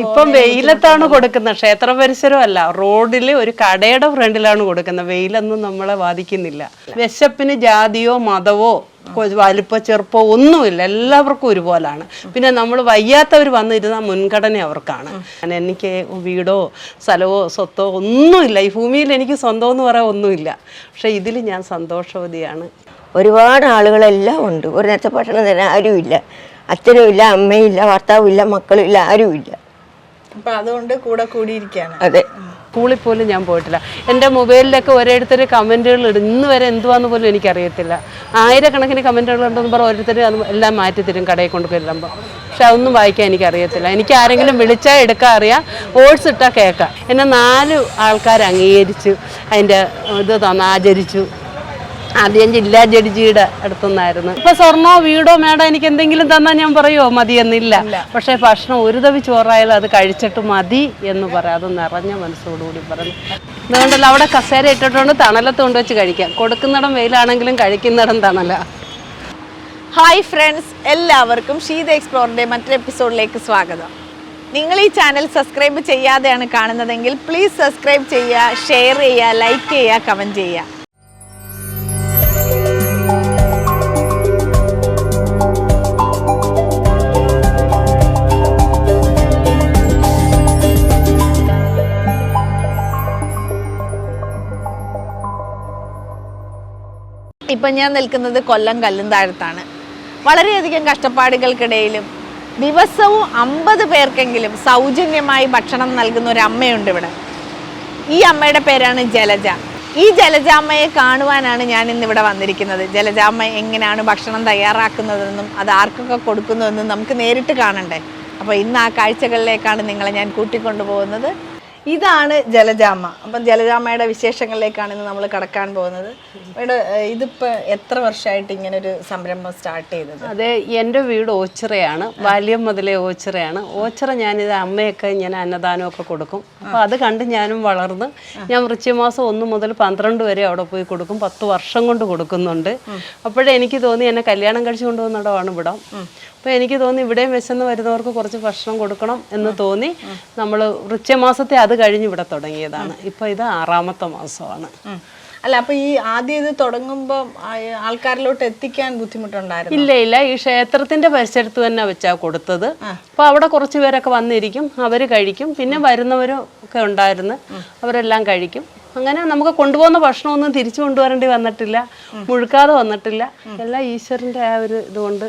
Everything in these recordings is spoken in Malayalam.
ഇപ്പം വെയിലത്താണ് കൊടുക്കുന്നത്. ക്ഷേത്ര പരിസരമല്ല. റോഡിൽ ഒരു കടയുടെ ഫ്രണ്ടിലാണ് കൊടുക്കുന്നത്. വെയിലൊന്നും നമ്മളെ ബാധിക്കുന്നില്ല. വിശപ്പിന് ജാതിയോ മതവോ വലുപ്പ ചെറുപ്പോ ഒന്നുമില്ല. എല്ലാവർക്കും ഒരുപോലാണ്. പിന്നെ നമ്മൾ വയ്യാത്തവർ വന്നിരുന്ന മുൻഗണന അവർക്കാണ്. എനിക്ക് വീടോ സ്ഥലമോ സ്വത്തോ ഒന്നുമില്ല. ഈ ഭൂമിയിൽ എനിക്ക് സ്വന്തം എന്ന് പറയാൻ ഒന്നുമില്ല. പക്ഷെ ഇതിൽ ഞാൻ സന്തോഷവതിയാണ്. ഒരുപാട് ആളുകളെല്ലാം ഉണ്ട്. ഒരു നേരത്തെ ഭക്ഷണം തന്നെ ആരുമില്ല. അച്ഛനും ഇല്ല അമ്മയും ഇല്ല ഭർത്താവും ഇല്ല മക്കളും ഇല്ല ആരുമില്ല. അപ്പൊ അതുകൊണ്ട് കൂടെ കൂടിയിരിക്കുകയാണ് അതെ. സ്കൂളിൽ പോലും ഞാൻ പോയിട്ടില്ല. എന്റെ മൊബൈലിലൊക്കെ ഓരോരുത്തർ കമന്റുകൾ ഇടും. ഇന്ന് വരെ എന്തുവാന്ന് പോലും എനിക്കറിയത്തില്ല. ആയിരക്കണക്കിന് കമന്റുകൾ ഉണ്ടെന്ന് പറഞ്ഞാൽ ഓരോരുത്തർ അത് എല്ലാം മാറ്റി തരും കടയിൽ കൊണ്ട് ചെല്ലുമ്പോൾ പക്ഷെ അതൊന്നും വായിക്കാൻ എനിക്കറിയത്തില്ല. എനിക്ക് ആരെങ്കിലും വിളിച്ചാൽ എടുക്കാൻ അറിയാം. ഓട്സ് ഇട്ടാൽ കേൾക്കാം. എന്നെ നാല് ആൾക്കാർ അംഗീകരിച്ചു. അതിന്റെ ഇത് തന്ന് ആചരിച്ചു. ആദ്യം ജില്ലാ ജഡ്ജിയുടെ അടുത്തുനിന്നായിരുന്നു. ഇപ്പൊ സ്വർണോ വീടോ മേടോ എനിക്ക് എന്തെങ്കിലും തന്നാൽ ഞാൻ പറയുമോ മതിയെന്നില്ല. പക്ഷേ ഭക്ഷണം ഒരു തവി ചോറായാലും അത് കഴിച്ചിട്ട് മതി എന്ന് പറയാം. അത് നിറഞ്ഞ മനസ്സോടുകൂടി പറഞ്ഞു. അതുകൊണ്ടല്ല അവിടെ കസേര ഇട്ടിട്ടുണ്ട്? തണലത്ത് കൊണ്ടുവച്ച് കഴിക്കാം. കൊടുക്കുന്നിടം വെയിലാണെങ്കിലും കഴിക്കുന്നിടം തണല. ഹായ് ഫ്രണ്ട്സ് എല്ലാവർക്കും ഷീത എക്സ്പ്ലോറിന്റെ മറ്റൊരു എപ്പിസോഡിലേക്ക് സ്വാഗതം. നിങ്ങൾ ഈ ചാനൽ സബ്സ്ക്രൈബ് ചെയ്യാതെയാണ് കാണുന്നതെങ്കിൽ പ്ലീസ് സബ്സ്ക്രൈബ് ചെയ്യുക ഷെയർ ചെയ്യുക ലൈക്ക് ചെയ്യുക കമന്റ് ചെയ്യുക. ഇപ്പം ഞാൻ നിൽക്കുന്നത് കൊല്ലം കല്ലുംതാഴത്താണ്. വളരെയധികം കഷ്ടപ്പാടുകൾക്കിടയിലും ദിവസവും അമ്പത് പേർക്കെങ്കിലും സൗജന്യമായി ഭക്ഷണം നൽകുന്ന ഒരു അമ്മയുണ്ട് ഇവിടെ. ഈ അമ്മയുടെ പേരാണ് ജലജ. ഈ ജലജാമ്മയെ കാണുവാനാണ് ഞാൻ ഇന്ന് ഇവിടെ വന്നിരിക്കുന്നത്. ജലജാമ്മ എങ്ങനെയാണ് ഭക്ഷണം തയ്യാറാക്കുന്നതെന്നും അത് ആർക്കൊക്കെ കൊടുക്കുന്നതെന്നും നമുക്ക് നേരിട്ട് കാണണ്ടേ? അപ്പോൾ ഇന്ന് ആ കാഴ്ചകളിലേക്കാണ് നിങ്ങളെ ഞാൻ കൂട്ടിക്കൊണ്ടു പോകുന്നത് ഇതാണ് ജലജാമ. അപ്പം ജലജാമയുടെ വിശേഷങ്ങളിലേക്കാണ് ഇന്ന് നമ്മൾ കടക്കാൻ പോകുന്നത്. ഇതിപ്പോ എത്ര വർഷമായിട്ട് ഇങ്ങനെ ഒരു സംരംഭം സ്റ്റാർട്ട് ചെയ്തത്? അതെ എന്റെ വീട് ഓച്ചിറയാണ്. ബാല്യം മുതലേ ഓച്ചിറയാണ്. ഓച്ചിറ ഞാനിത് അമ്മയൊക്കെ ഇങ്ങനെ അന്നദാനമൊക്കെ കൊടുക്കും. അപ്പോൾ അത് കണ്ട് ഞാനും വളർന്ന് ഞാൻ വൃശ്ചിമാസം ഒന്ന് മുതൽ പന്ത്രണ്ട് വരെ അവിടെ പോയി കൊടുക്കും. പത്ത് വർഷം കൊണ്ട് കൊടുക്കുന്നുണ്ട്. അപ്പോഴെനിക്ക് തോന്നി എന്നെ കല്യാണം കഴിച്ചു കൊണ്ടുവന്നിടമാണ് ഇവിടം. അപ്പോൾ എനിക്ക് തോന്നി ഇവിടെയും വിശന്ന് വരുന്നവർക്ക് കുറച്ച് ഭക്ഷണം കൊടുക്കണം എന്ന് തോന്നി. നമ്മൾ വൃക്ഷമാസത്തെ അത് കഴിഞ്ഞ് ഇവിടെ തുടങ്ങിയതാണ്. ഇപ്പോൾ ഇത് ആറാമത്തെ മാസമാണ്. അല്ല അപ്പൊ ഈ ആദ്യം ഇത് തുടങ്ങുമ്പോൾ ആൾക്കാരിലോട്ട് എത്തിക്കാൻ ബുദ്ധിമുട്ടുണ്ടായിരുന്നു? ഇല്ല ഇല്ല. ഈ ക്ഷേത്രത്തിന്റെ പരിസരത്ത് തന്നെ വെച്ചാ കൊടുത്തത്. അപ്പൊ അവിടെ കുറച്ച് പേരൊക്കെ വന്നിരിക്കും. അവർ കഴിക്കും. പിന്നെ വരുന്നവരും ഒക്കെ ഉണ്ടായിരുന്നു. അവരെല്ലാം കഴിക്കും. അങ്ങനെ നമുക്ക് കൊണ്ടുപോകുന്ന ഭക്ഷണമൊന്നും തിരിച്ചു കൊണ്ടുവരേണ്ടി വന്നിട്ടില്ല. മുഴുക്കാതെ വന്നിട്ടില്ല. എല്ലാം ഈശ്വരന്റെ ആ ഒരു ഇതുകൊണ്ട്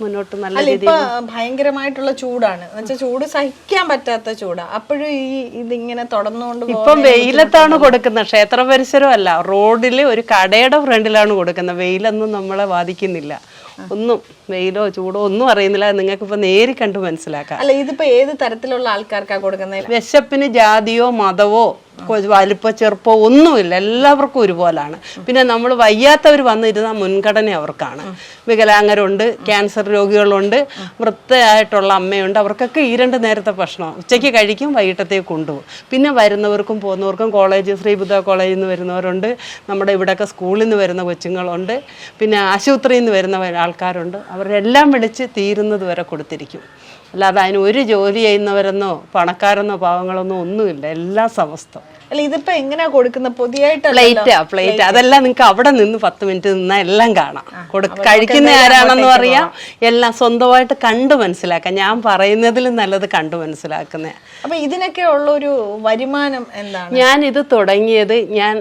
മുന്നോട്ട് നല്ല രീതിയിൽ ഭയങ്കരമായിട്ടുള്ള ചൂടാണ്. എന്നുവെച്ചാൽ ചൂട് സഹിക്കാൻ പറ്റാത്ത ചൂടാ. അപ്പോഴും ഈ ഇതിങ്ങനെ തുടർന്നുകൊണ്ട് ഇപ്പം വെയിലത്താണ് കൊടുക്കുന്നത് ക്ഷേത്ര പരിസരമല്ല റോഡിൽ ഒരു കടയുടെ ഫ്രണ്ടിലാണ് കൊടുക്കുന്നത് വെയിലൊന്നും നമ്മളെ ബാധിക്കുന്നില്ല. ഒന്നും. വെയിലോ ചൂടോ ഒന്നും അറിയുന്നില്ല നിങ്ങൾക്ക് ഇപ്പൊ നേരി കണ്ട് മനസ്സിലാക്കാം. അല്ല ഇതിപ്പോ ഏത് തരത്തിലുള്ള ആൾക്കാർക്കാ കൊടുക്കുന്നത് വിശപ്പിന് ജാതിയോ മതവോ വലിപ്പ ചെറുപ്പോ ഒന്നുമില്ല. എല്ലാവർക്കും ഒരുപോലാണ്. പിന്നെ നമ്മൾ വയ്യാത്തവർ വന്നിരുന്ന മുൻഗണന അവർക്കാണ്. വികലാംഗരുണ്ട് ക്യാൻസർ രോഗികളുണ്ട് വൃത്തയായിട്ടുള്ള അമ്മയുണ്ട്. അവർക്കൊക്കെ ഈ രണ്ട് നേരത്തെ ഭക്ഷണം. ഉച്ചയ്ക്ക് കഴിക്കും വൈകിട്ടത്തേക്ക് കൊണ്ടുപോകും. പിന്നെ വരുന്നവർക്കും പോകുന്നവർക്കും കോളേജ് ശ്രീബുദ്ധ കോളേജിൽ നിന്ന് വരുന്നവരുണ്ട്. നമ്മുടെ ഇവിടെയൊക്കെ സ്കൂളിൽ നിന്ന് വരുന്ന കൊച്ചുങ്ങളുണ്ട്. പിന്നെ ആശുപത്രിയിൽ നിന്ന് വരുന്ന ആൾക്കാരുണ്ട്. അവരെല്ലാം വിളിച്ച് തീരുന്നത് വരെ കൊടുത്തിരിക്കും. അല്ലാതെ അതിന് ഒരു ജോലി ചെയ്യുന്നവരെന്നോ പണക്കാരെന്നോ പാവങ്ങളൊന്നോ ഒന്നുമില്ല. എല്ലാ സമസ്തം. അല്ല ഇതിപ്പോ എങ്ങനെയാ കൊടുക്കുന്നത് പ്ലേറ്റ് പ്ലേറ്റാ പ്ലേറ്റ് അതെല്ലാം നിങ്ങൾക്ക് അവിടെ നിന്ന് പത്ത് മിനിറ്റ് നിന്നാൽ എല്ലാം കാണാം. കൊടു കഴിക്കുന്ന ആരാണെന്ന് പറയാം എല്ലാം സ്വന്തമായിട്ട് കണ്ടു മനസ്സിലാക്കാം. ഞാൻ പറയുന്നതിലും നല്ലത് കണ്ടു മനസ്സിലാക്കുന്ന അപ്പൊ ഇതിനൊക്കെ ഉള്ള ഒരു വരുമാനം എന്താണ്? ഞാൻ ഇത് തുടങ്ങിയത് ഞാൻ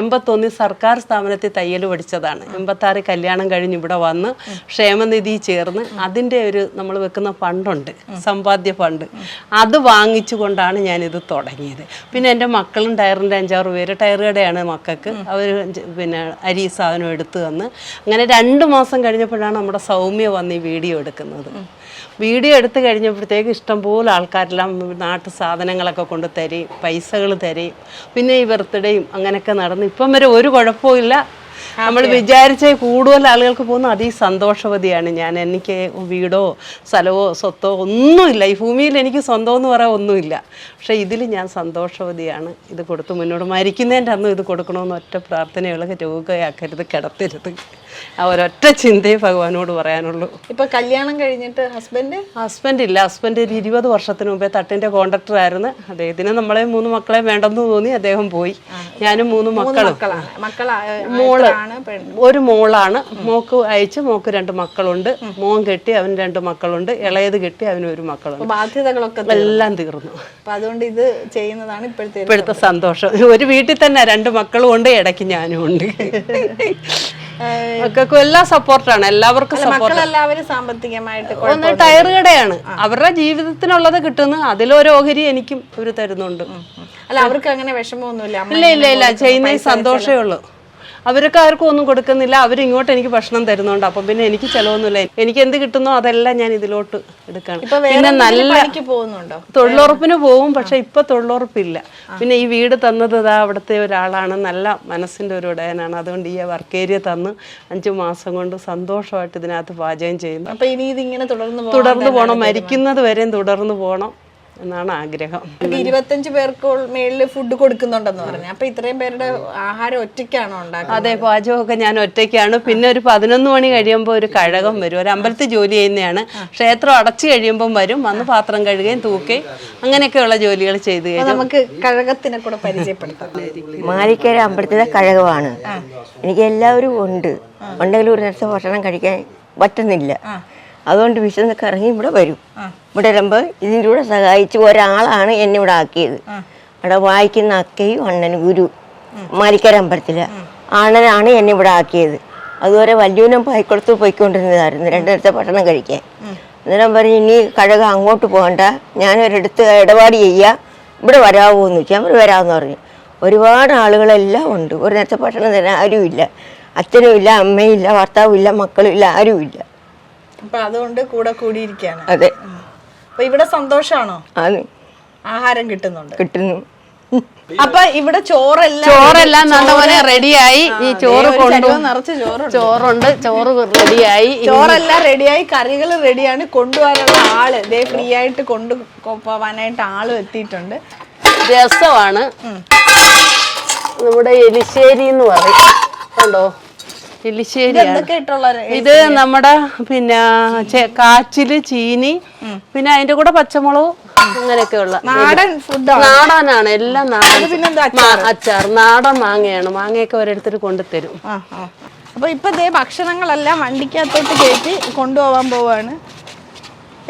എൺപത്തൊന്നിൽ സർക്കാർ സ്ഥാപനത്തിൽ തയ്യൽ പഠിച്ചതാണ്. എൺപത്താറ് കല്യാണം കഴിഞ്ഞ് ഇവിടെ വന്ന് ക്ഷേമനിധി ചേർന്ന് അതിന്റെ ഒരു നമ്മൾ വെക്കുന്ന ഫണ്ടുണ്ട് സമ്പാദ്യ ഫണ്ട്. അത് വാങ്ങിച്ചുകൊണ്ടാണ് ഞാനിത് തുടങ്ങിയത്. പിന്നെ എന്റെ മക്കളും ടയറിന്റെ അഞ്ചാറ് പേര് ടയർ കടയാണ് മക്കൾക്ക്. അവർ പിന്നെ അരി സാധനം എടുത്തു തന്ന്. അങ്ങനെ രണ്ട് മാസം കഴിഞ്ഞപ്പോഴാണ് നമ്മുടെ സൗമ്യ വന്ന് ഈ വീഡിയോ എടുക്കുന്നത്. വീഡിയോ എടുത്തു കഴിഞ്ഞപ്പോഴത്തേക്ക് ഇഷ്ടംപോലെ ആൾക്കാരെല്ലാം നാട്ടു സാധനങ്ങളൊക്കെ കൊണ്ട് തരും പൈസകൾ തരും. പിന്നെ ഈ ബർത്ത്ഡേയും അങ്ങനെയൊക്കെ നടന്ന് ഇപ്പം വരെ ഒരു കുഴപ്പമില്ല നമ്മൾ വിചാരിച്ച കൂടുതൽ ആളുകൾക്ക് പോകുന്ന അതീ സന്തോഷവതിയാണ് ഞാൻ. എനിക്ക് വീടോ സ്ഥലമോ സ്വത്തോ ഒന്നുമില്ല ഈ ഭൂമിയിൽ എനിക്ക് സ്വന്തം എന്ന് പറയാൻ ഒന്നുമില്ല പക്ഷേ ഇതിൽ ഞാൻ സന്തോഷവതിയാണ്. ഇത് കൊടുത്ത് മുന്നോട്ട് മരിക്കുന്നതിന്റെ അന്നും ഇത് കൊടുക്കണമെന്ന് ഒറ്റ പ്രാർത്ഥനയുള്ള. രോഗയാക്കരുത് കിടത്തരുത്. ആ ഒരൊറ്റ ചിന്തയെ ഭഗവാനോട് പറയാനുള്ളൂ. ഇപ്പൊ കല്യാണം കഴിഞ്ഞിട്ട് ഹസ്ബൻഡ് ഹസ്ബൻഡ് ഇല്ല. ഹസ്ബൻഡ് ഒരു ഇരുപത് വർഷത്തിന് മുമ്പേ തട്ടിന്റെ കോൺട്രാക്ടർ ആയിരുന്നു. അദ്ദേഹത്തിന് നമ്മളെ മൂന്ന് മക്കളെ വേണ്ടെന്ന് തോന്നി അദ്ദേഹം പോയി. ഞാനും മൂന്ന് മക്കളും. മോൾ ഒരു മോളാണ്. മോക്ക് അയച്ച് മോക്ക് രണ്ട് മക്കളുണ്ട്. മോൻ കെട്ടി അവന് രണ്ട് മക്കളുണ്ട്. ഇളയത് കെട്ടി അവന് ഒരു മക്കളുണ്ട്. ബാധ്യതകളൊക്കെ എല്ലാം തീർന്നു. അതുകൊണ്ട് ഇത് ചെയ്യുന്നതാണ് ഇപ്പോഴത്തെ ഇപ്പോഴത്തെ സന്തോഷം. ഒരു വീട്ടിൽ തന്നെ രണ്ട് മക്കളും ഉണ്ട് ഇടയ്ക്ക് ഞാനും ഉണ്ട്. മക്കൾക്കും എല്ലാം സപ്പോർട്ടാണ് എല്ലാവർക്കും സപ്പോർട്ട്. സാമ്പത്തികമായിട്ട് ഒന്ന് ടയർ കടയാണ്. അവരുടെ ജീവിതത്തിനുള്ളത് കിട്ടുന്നു അതിലൊരു ഓഹരി എനിക്കും ഇവർ തരുന്നുണ്ട്. അല്ല അവർക്ക് അങ്ങനെ വിഷമമൊന്നുമില്ല. ഇല്ല ഇല്ല ഇല്ല ചെയ്യുന്ന സന്തോഷമേ ഉള്ളൂ. അവർക്ക് ആർക്കും ഒന്നും കൊടുക്കുന്നില്ല. അവരിങ്ങോട്ട് എനിക്ക് ഭക്ഷണം തരുന്നുണ്ട്. അപ്പം പിന്നെ എനിക്ക് ചിലവൊന്നുമില്ല. എനിക്ക് എന്ത് കിട്ടുന്നോ അതെല്ലാം ഞാൻ ഇതിലോട്ട് എടുക്കണം. പിന്നെ നല്ല പോകുന്നുണ്ടോ? തൊഴിലുറപ്പിന് പോവും. പക്ഷെ ഇപ്പൊ തൊഴിലുറപ്പില്ല. പിന്നെ ഈ വീട് തന്നത് ഇതാ അവിടുത്തെ ഒരാളാണ്. നല്ല മനസ്സിന്റെ ഒരു ഉടയനാണ്. അതുകൊണ്ട് ഈ വർക്ക് ഏരിയ തന്ന് അഞ്ചു മാസം കൊണ്ട് സന്തോഷമായിട്ട് ഇതിനകത്ത് പാചകം ചെയ്യുന്നു. അപ്പൊ ഇനി ഇതിങ്ങനെ തുടർന്ന് തുടർന്ന് പോകണം മരിക്കുന്നത് വരെയും തുടർന്ന് പോകണം എന്നാണ് ആഗ്രഹം. ഇരുപത്തഞ്ച് പേർക്ക് മേളിൽ ഫുഡ് കൊടുക്കുന്നുണ്ടെന്ന് പറഞ്ഞു. അപ്പൊ ഇത്രയും പേരുടെ ആഹാരം ഒറ്റയ്ക്കാണോ ഉണ്ടാക്കുന്നത്? അതെ പാചകമൊക്കെ ഞാൻ ഒറ്റയ്ക്കാണ്. പിന്നെ ഒരു പതിനൊന്ന് മണി കഴിയുമ്പോൾ ഒരു കഴകം വരും. ഒരു അമ്പലത്തിൽ ജോലി ചെയ്യുന്നതാണ് ക്ഷേത്രം അടച്ചു കഴിയുമ്പം വരും. വന്ന് പാത്രം കഴുകുകയും തൂക്കുകയും അങ്ങനെയൊക്കെയുള്ള ജോലികൾ ചെയ്ത് നമുക്ക് കഴകത്തിനെ കൂടെ പരിചയപ്പെടുത്താം. മാലിക്കര അമ്പലത്തിലെ കഴകമാണ്. എനിക്ക് എല്ലാവരും ഉണ്ട്. ഉണ്ടെങ്കിലും ഒരു നേരത്തെ ഭക്ഷണം കഴിക്കാൻ പറ്റുന്നില്ല. അതുകൊണ്ട് വിശന്ന് കറങ്ങി ഇവിടെ വരും. ഇവിടെ വരുമ്പോൾ ഇതിന്റെ കൂടെ സഹായിച്ച് ഒരാളാണ് എന്നെ ഇവിടെ ആക്കിയത്. അവിടെ വായിക്കുന്ന അക്കയും അണ്ണനും ഗുരു മാലിക്കര അമ്പലത്തിലെ അണ്ണനാണ് എന്നെ ഇവിടെ ആക്കിയത്. അതുവരെ വല്യൂനം പായിക്കൊടുത്ത് പോയിക്കൊണ്ടിരുന്നതായിരുന്നു രണ്ടിടത്തെ പട്ടണം കഴിക്കാൻ. അന്നേരം പറഞ്ഞു ഇനി കഴുക അങ്ങോട്ട് പോകണ്ട. ഞാനൊരിടത്ത് ഇടപാട് ചെയ്യാം. ഇവിടെ വരാമോ എന്ന് ചോദിച്ചാൽ അവർ വരാമെന്ന് പറഞ്ഞു. ഒരുപാട് ആളുകളെല്ലാം ഉണ്ട്. ഒരു നേരത്തെ പട്ടണം തരാൻ ആരുമില്ല. അച്ഛനും ഇല്ല അമ്മയും ഇല്ല ഭർത്താവും ഇല്ല മക്കളും ഇല്ല ആരുമില്ല. അപ്പൊ അതുകൊണ്ട് കൂടെ കൂടിയിരിക്കാണ്. അതെ. അപ്പൊ ഇവിടെ സന്തോഷാണോ? അത് ആഹാരം കിട്ടുന്നുണ്ട്. കിട്ടുന്നു. അപ്പൊ ഇവിടെ ചോറെല്ലാം ചോറെല്ലാം നല്ലപോലെ റെഡിയായി. ഈ ചോറ് കൊണ്ടു നിറച്ച് ചോറ് ചോറുണ്ട്. ചോറ് റെഡിയായി. ചോറെല്ലാം റെഡിയായി. കറികൾ റെഡിയാണ്. കൊണ്ടുപോകാനുള്ള ആൾ. ഇതേ ഫ്രീ ആയിട്ട് കൊണ്ടു കൊ- പോവാനായിട്ട് ആളും എത്തിയിട്ടുണ്ട്. രസമാണ്. നമ്മുടെ എലിശ്ശേരി എന്ന് പറയും. കണ്ടോ? ഇട്ടുള്ള ഇത് നമ്മുടെ പിന്നെ കാച്ചിൽ ചീനി പിന്നെ അതിന്റെ കൂടെ പച്ചമുളക് അങ്ങനെയൊക്കെയുള്ള നാടൻ ഫുഡ് നാടനാണ് എല്ലാം നാടൻ അച്ചാർ നാടൻ മാങ്ങയാണ്. മാങ്ങയൊക്കെ ഓരോരുത്തർ കൊണ്ടുതരും. അപ്പൊ ഇപ്പൊ ദേ ഭക്ഷണങ്ങളെല്ലാം വണ്ടിക്കകത്തോട്ട് കയറ്റി കൊണ്ടുപോവാൻ പോവാണ്.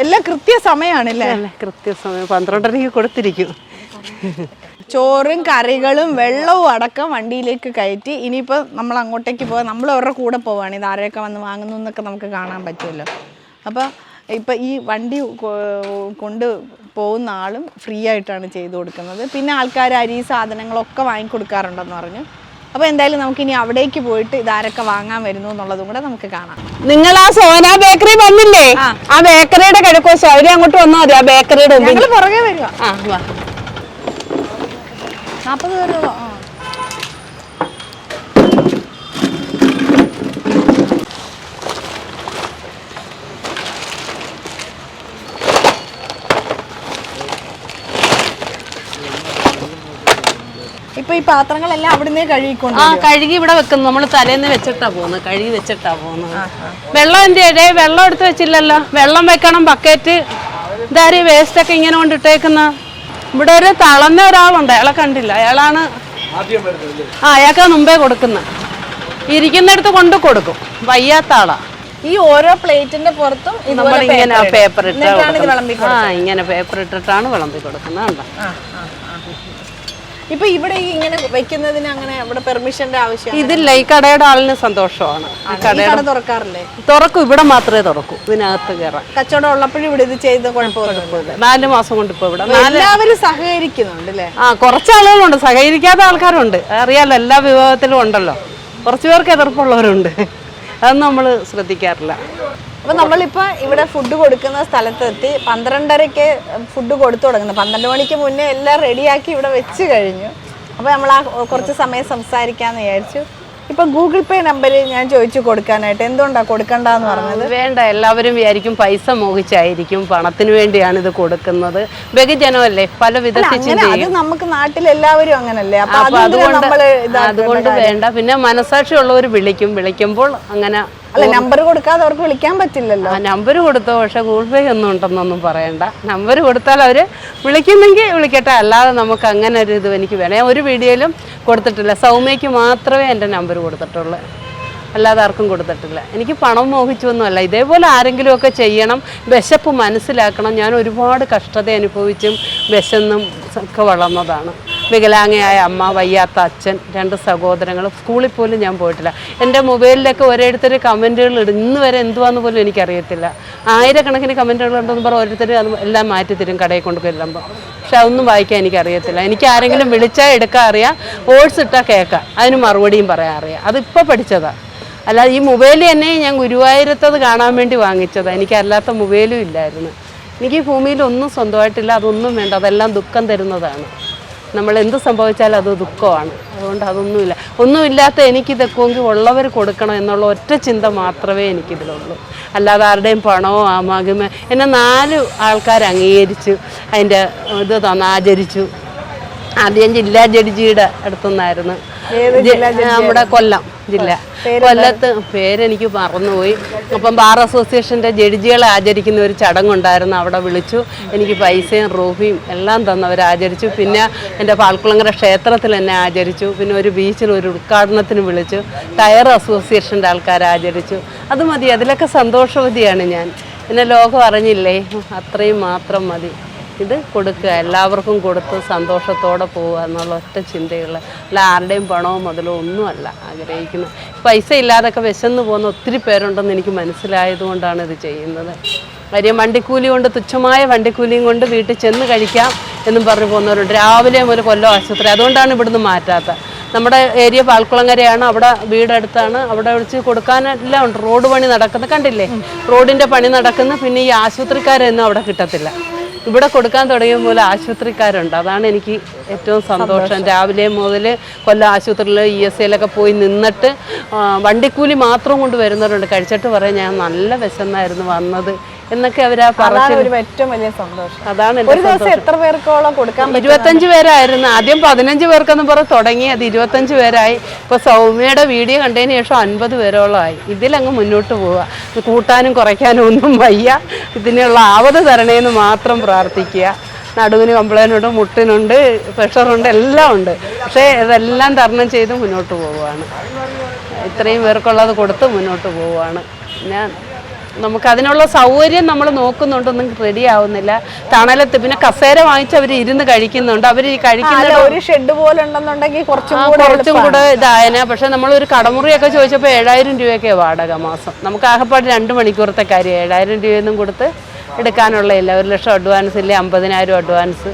എല്ലാം കൃത്യ സമയമാണല്ലേ അല്ലേ കൃത്യസമയം. പന്ത്രണ്ടരയ്ക്ക് കൊടുത്തിരിക്കും. ചോറും കറികളും വെള്ളവും അടക്കം വണ്ടിയിലേക്ക് കയറ്റി ഇനിയിപ്പോൾ നമ്മൾ അങ്ങോട്ടേക്ക് പോകാൻ നമ്മൾ അവരുടെ കൂടെ പോവുകയാണ് ഇത് ആരെയൊക്കെ വന്ന് വാങ്ങുന്നു എന്നൊക്കെ നമുക്ക് കാണാൻ പറ്റുമല്ലോ. അപ്പോൾ ഇപ്പം ഈ വണ്ടി കൊണ്ട് പോകുന്ന ആളും ഫ്രീ ആയിട്ടാണ് ചെയ്തു കൊടുക്കുന്നത്. പിന്നെ ആൾക്കാർ അരി സാധനങ്ങളൊക്കെ വാങ്ങിക്കൊടുക്കാറുണ്ടെന്ന് പറഞ്ഞു. അപ്പോൾ എന്തായാലും നമുക്ക് ഇനി അവിടേക്ക് പോയിട്ട് ഇതാരൊക്കെ വാങ്ങാൻ വരുന്നു എന്നുള്ളതും കൂടെ നമുക്ക് കാണാം. നിങ്ങൾ ആ സോന ബേക്കറി വന്നില്ലേ? ആ. ബേക്കറിയുടെ കിഴക്കോ അവർ അങ്ങോട്ട് വന്നാൽ മതി. ആ ബേക്കറിയുടെ. ഞങ്ങൾ പുറകെ വരുവാ ആ വാ. നാൽപ്പത് പേരുള്ളൂ ആ. ഇപ്പൊ ഈ പാത്രങ്ങളെല്ലാം അവിടുന്ന് കഴുകിക്കൊണ്ട് ആ കഴുകി ഇവിടെ വെക്കുന്നു. നമ്മൾ തലേന്ന് വെച്ചിട്ടാ പോകുന്നത്. കഴുകി വെച്ചിട്ടാ പോകുന്നത്. വെള്ളം എന്ത് ചെയ്തേ വെള്ളം എടുത്ത് വെച്ചില്ലല്ലോ. വെള്ളം വെക്കണം ബക്കറ്റ്. ഇതാര് വേസ്റ്റ് ഒക്കെ ഇങ്ങനെ കൊണ്ടിട്ടേക്കുന്ന ഇവിടെ ഒരു തളന്ന ഒരാളുണ്ട്. അയാളെ കണ്ടില്ല. അയാളാണ് ആ അയാൾക്ക് മുമ്പേ കൊടുക്കുന്ന. ഇരിക്കുന്നിടത്ത് കൊണ്ട് കൊടുക്കും. വയ്യാത്ത ആളാ. ഈ ഓരോ പ്ലേറ്റിന്റെ പുറത്തും നമ്മൾ ഇങ്ങനെ. പേപ്പർ ഇട്ട് ആ ഇങ്ങനെ പേപ്പർ ഇട്ടിട്ടാണ് വിളമ്പി കൊടുക്കുന്നത്. കണ്ടോ. ഇപ്പൊ ഇവിടെ ഈ ഇങ്ങനെ വെക്കുന്നതിന് അങ്ങനെ ഇവിടെ പെർമിഷന്റെ ആവശ്യം ഇതില്ല ഈ കടയുടെ ആളിന് സന്തോഷമാണ്. കട തുറക്കാറില്ലേ? തുറക്കും ഇവിടെ മാത്രമേ തുറക്കൂ ഇതിനകത്ത് കയറാം കച്ചവടം ഉള്ളപ്പോഴും ഇവിടെ ഇത് ചെയ്ത് കുഴപ്പമൊന്നുമില്ല. നാല് മാസം കൊണ്ട് ഇപ്പൊ ഇവിടെ. എല്ലാവരും സഹകരിക്കുന്നുണ്ട് അല്ലേ ആ കുറച്ച് ആളുകളുണ്ട്. സഹകരിക്കാത്ത ആൾക്കാരുണ്ട്. അറിയാലോ എല്ലാ വിഭാഗത്തിലും ഉണ്ടല്ലോ. കുറച്ചുപേർക്ക് എതിർപ്പുള്ളവരുണ്ട്. അതൊന്നും നമ്മൾ ശ്രദ്ധിക്കാറില്ല. അപ്പൊ നമ്മളിപ്പോൾ ഇവിടെ ഫുഡ് കൊടുക്കുന്ന സ്ഥലത്തെത്തി പന്ത്രണ്ടരയ്ക്ക് ഫുഡ് കൊടുത്തു തുടങ്ങുന്നത് പന്ത്രണ്ട് മണിക്ക് മുന്നേ എല്ലാം റെഡിയാക്കി ഇവിടെ വെച്ച് കഴിഞ്ഞു. അപ്പോൾ നമ്മൾ ആ കുറച്ച് സമയം സംസാരിക്കാമെന്ന് വിചാരിച്ചു. ഇപ്പൊ ഗൂഗിൾ പേ നമ്പറിൽ ഞാൻ ചോദിച്ചു കൊടുക്കാനായിട്ട്. എന്തുകൊണ്ടാ കൊടുക്കണ്ടെന്ന് പറഞ്ഞത്? വേണ്ട. എല്ലാവരും വിചാരിക്കും പൈസ മോഹിച്ചായിരിക്കും. പണത്തിന് വേണ്ടിയാണ് ഇത് കൊടുക്കുന്നത്. ബഹുജനമല്ലേ? പല വിധത്തിൽ അത് നമുക്ക് നാട്ടിൽ എല്ലാവരും അങ്ങനല്ലേ. അപ്പൊ അതുകൊണ്ട് അതുകൊണ്ട് വേണ്ട. പിന്നെ മനസാക്ഷി ഉള്ളവർ വിളിക്കും. വിളിക്കുമ്പോൾ അങ്ങനെ അല്ല നമ്പർ കൊടുക്കാതെ അവർക്ക് വിളിക്കാൻ പറ്റില്ലല്ലോ. ആ നമ്പർ കൊടുത്തോ പക്ഷെ ഗൂഗിൾ പേ ഒന്നും ഉണ്ടെന്നൊന്നും പറയണ്ട. നമ്പർ കൊടുത്താൽ അവർ വിളിക്കുന്നെങ്കിൽ വിളിക്കട്ടെ. അല്ലാതെ നമുക്ക് അങ്ങനെ ഒരു ഇത് എനിക്ക് വേണം ഞാൻ ഒരു വീഡിയോയിലും കൊടുത്തിട്ടില്ല. സൗമ്യയ്ക്ക് മാത്രമേ എന്റെ നമ്പർ കൊടുത്തിട്ടുള്ളൂ. അല്ലാതെ ആർക്കും കൊടുത്തിട്ടില്ല. എനിക്ക് പണം മോഹിച്ചൊന്നുമല്ല. ഇതേപോലെ ആരെങ്കിലുമൊക്കെ ചെയ്യണം വിശപ്പ് മനസ്സിലാക്കണം. ഞാൻ ഒരുപാട് കഷ്ടത അനുഭവിച്ചും വിശന്നും ഒക്കെ വളർന്നതാണ്. വികലാംഗയായ അമ്മ വയ്യാത്ത അച്ഛൻ രണ്ട് സഹോദരങ്ങൾ സ്കൂളിൽ പോലും ഞാൻ പോയിട്ടില്ല. എന്റെ മൊബൈലിലൊക്കെ ഓരോരുത്തർ കമന്റുകൾ ഇടും ഇന്ന് വരെ എന്തുവാന്ന് പോലും എനിക്കറിയത്തില്ല. ആയിരക്കണക്കിന് കമന്റുകൾ ഉണ്ടെന്ന് പറഞ്ഞാൽ ഓരോരുത്തർ അത് എല്ലാം മാറ്റി തരും കടയിൽ കൊണ്ട് ചെല്ലുമ്പോൾ പക്ഷെ അതൊന്നും വായിക്കാൻ എനിക്കറിയത്തില്ല. എനിക്ക് ആരെങ്കിലും വിളിച്ചാൽ എടുക്കാൻ അറിയാം വോയിസ് ഇട്ടാൽ കേൾക്കാം. അതിന് മറുപടിയും പറയാൻ അറിയാം. അതിപ്പോൾ പഠിച്ചതാണ് അല്ലാതെ ഈ മൊബൈൽ തന്നെ ഞാൻ ഗുരുവായൂരത്തത് കാണാൻ വേണ്ടി വാങ്ങിച്ചതാണ് എനിക്കല്ലാത്ത മൊബൈലും ഇല്ലായിരുന്നു. എനിക്ക് ഒന്നും സ്വന്തമായിട്ടില്ല അതൊന്നും വേണ്ട അതെല്ലാം ദുഃഖം തരുന്നതാണ്. നമ്മൾ എന്ത് സംഭവിച്ചാലും അത് ദുഃഖമാണ്. അതുകൊണ്ട് അതൊന്നുമില്ല. ഒന്നുമില്ലാത്ത എനിക്കിതൊക്കെ ഉള്ളവർ കൊടുക്കണം എന്നുള്ള ഒറ്റ ചിന്ത മാത്രമേ എനിക്കിതിലുള്ളൂ. അല്ലാതെ ആരുടെയും പണമോ ആ മഹിമ എന്നെ നാല് ആൾക്കാർ അംഗീകരിച്ചു അതിന്റെ ഇത് തന്ന് ആചരിച്ചു. ആദ്യം ജില്ലാ ജഡ്ജിയുടെ അടുത്തുനിന്നായിരുന്നു. നമ്മുടെ കൊല്ലം ജില്ല. കൊല്ലത്ത് പേരെനിക്ക് മറന്നുപോയി. അപ്പം ബാർ അസോസിയേഷന്റെ ജഡ്ജികളെ ആചരിക്കുന്ന ഒരു ചടങ്ങുണ്ടായിരുന്നു. അവിടെ വിളിച്ചു. എനിക്ക് പൈസയും റൂഫിയും എല്ലാം തന്നവർ ആചരിച്ചു. പിന്നെ എന്റെ പാൽക്കുളങ്ങര ക്ഷേത്രത്തിൽ എന്നെ ആചരിച്ചു. പിന്നെ ഒരു ബീച്ചിൽ ഒരു ഉദ്ഘാടനത്തിന് വിളിച്ചു. ടയർ അസോസിയേഷന്റെ ആൾക്കാർ ആചരിച്ചു. അത് മതി. അതിലൊക്കെ സന്തോഷവതിയാണ് ഞാൻ. എന്നെ ലോകം അറിഞ്ഞില്ലേ? അത്രയും മാത്രം മതി. ഇത് കൊടുക്കുക എല്ലാവർക്കും കൊടുത്ത് സന്തോഷത്തോടെ പോവുക എന്നുള്ള ഒറ്റ ചിന്തയുള്ള. അല്ല ആരുടെയും പണവും മുതലോ ഒന്നുമല്ല ആഗ്രഹിക്കുന്നത്. പൈസ ഇല്ലാതൊക്കെ വിശന്ന് പോകുന്ന ഒത്തിരി പേരുണ്ടെന്ന് എനിക്ക് മനസ്സിലായതുകൊണ്ടാണ് ഇത് ചെയ്യുന്നത്. വലിയ വണ്ടിക്കൂലി കൊണ്ട് തുച്ഛമായ വണ്ടിക്കൂലിയും കൊണ്ട് വീട്ടിൽ ചെന്ന് കഴിക്കാം എന്നും പറഞ്ഞു പോകുന്നവരുണ്ട്. രാവിലെ മുതൽ കൊല്ലം ആശുപത്രി അതുകൊണ്ടാണ് ഇവിടുന്ന് മാറ്റാത്ത. നമ്മുടെ ഏരിയ പാൽക്കുളങ്ങരയാണ് അവിടെ വീടടുത്താണ്. അവിടെ വിളിച്ച് കൊടുക്കാനെല്ലാം ഉണ്ട്. റോഡ് പണി നടക്കുന്നത് കണ്ടില്ലേ? റോഡിന്റെ പണി നടക്കുന്ന പിന്നെ ഈ ആശുപത്രിക്കാരൊന്നും അവിടെ കിട്ടത്തില്ല. ഇവിടെ കൊടുക്കാൻ തുടങ്ങിയ പോലെ ആശുപത്രിക്കാരുണ്ട്. അതാണ് എനിക്ക് ഏറ്റവും സന്തോഷം. രാവിലെ മുതൽ കൊല്ലം ആശുപത്രിയിൽ ഇ എസ് ഐയിലൊക്കെ പോയി നിന്നിട്ട് വണ്ടിക്കൂലി മാത്രം കൊണ്ട് വരുന്നവരുണ്ട്. കഴിച്ചിട്ട് പറയാം ഞാൻ നല്ല വിശന്നായിരുന്നു വന്നത്. എന്നൊക്കെ അവരാ ഒരു ഏറ്റവും വലിയ സന്തോഷം. അതാണ് ഒരു ദിവസം എത്ര പേർക്കോളം കൊടുക്കാൻ ഇരുപത്തഞ്ച് പേരായിരുന്നു. ആദ്യം പതിനഞ്ച് പേർക്കെന്ന് പറഞ്ഞ് തുടങ്ങി. അത് ഇരുപത്തഞ്ച് പേരായി. ഇപ്പൊ സൗമ്യയുടെ വീഡിയോ കണ്ടതിന് ശേഷം അൻപത് പേരോളമായി ഇതിലങ്ങ് മുന്നോട്ട് പോവുക. കൂട്ടാനും കുറയ്ക്കാനും ഒന്നും വയ്യ. ഇതിനുള്ള ആവത് തരണേന്ന് മാത്രം പ്രാർത്ഥിക്കുക. നടുവിന് കംപ്ലൈന്റ് ഉണ്ട് മുട്ടിനുണ്ട് പ്രഷറുണ്ട് എല്ലാം ഉണ്ട്. പക്ഷേ ഇതെല്ലാം തരണം ചെയ്ത് മുന്നോട്ട് പോവുകയാണ്. ഇത്രയും പേർക്കുള്ളത് കൊടുത്ത് മുന്നോട്ട് പോവുകയാണ്. ഞാൻ നമുക്ക് അതിനുള്ള സൗകര്യം നമ്മൾ നോക്കുന്നുണ്ടൊന്നും റെഡി ആവുന്നില്ല തണലത്ത് പിന്നെ കസേര വാങ്ങിച്ച് അവർ ഇരുന്ന് കഴിക്കുന്നുണ്ട്. അവർ ഈ കഴിക്കുന്ന ഒരു ഷെഡ് പോലെ ഉണ്ടെന്നുണ്ടെങ്കിൽ കുറച്ചും കുറച്ചും കൂടെ ഇതായനെ. പക്ഷെ നമ്മൾ ഒരു കടമുറിയൊക്കെ ചോദിച്ചപ്പോൾ ഏഴായിരം രൂപയൊക്കെ വാടക മാസം. നമുക്ക് ആകെപ്പാട് രണ്ട് മണിക്കൂറത്തെ കാര്യം. ഏഴായിരം രൂപയൊന്നും കൊടുത്ത് എടുക്കാനുള്ള ഇല്ല. ഒരു ലക്ഷം അഡ്വാൻസ് ഇല്ല അമ്പതിനായിരം അഡ്വാൻസ്